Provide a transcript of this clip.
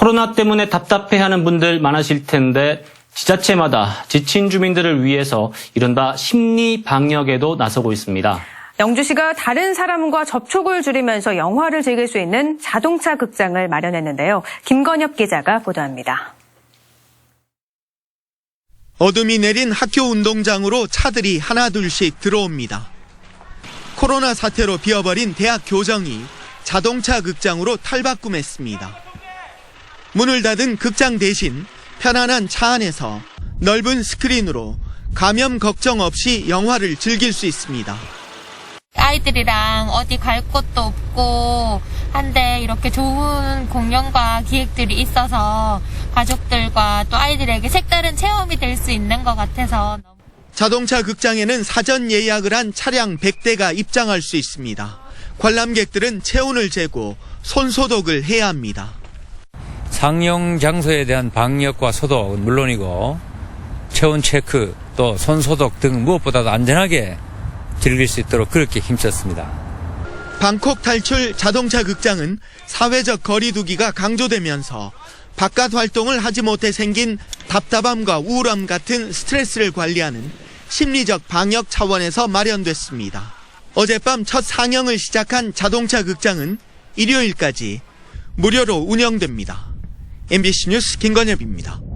코로나 때문에 답답해하는 분들 많으실 텐데 지자체마다 지친 주민들을 위해서 이른바 심리 방역에도 나서고 있습니다. 영주시가 다른 사람과 접촉을 줄이면서 영화를 즐길 수 있는 자동차 극장을 마련했는데요. 김건엽 기자가 보도합니다. 어둠이 내린 학교 운동장으로 차들이 하나둘씩 들어옵니다. 코로나 사태로 비어버린 대학 교정이 자동차 극장으로 탈바꿈했습니다. 문을 닫은 극장 대신 편안한 차 안에서 넓은 스크린으로 감염 걱정 없이 영화를 즐길 수 있습니다. 아이들이랑 어디 갈 곳도 없고 한데 이렇게 좋은 공연과 기획들이 있어서 가족들과 또 아이들에게 색다른 체험이 될 수 있는 것 같아서 자동차 극장에는 사전 예약을 한 차량 100대가 입장할 수 있습니다. 관람객들은 체온을 재고 손소독을 해야 합니다. 상영 장소에 대한 방역과 소독은 물론이고 체온 체크 또 손 소독 등 무엇보다도 안전하게 즐길 수 있도록 그렇게 힘썼습니다. 방콕 탈출 자동차 극장은 사회적 거리두기가 강조되면서 바깥 활동을 하지 못해 생긴 답답함과 우울함 같은 스트레스를 관리하는 심리적 방역 차원에서 마련됐습니다. 어젯밤 첫 상영을 시작한 자동차 극장은 일요일까지 무료로 운영됩니다. MBC 뉴스 김건엽입니다.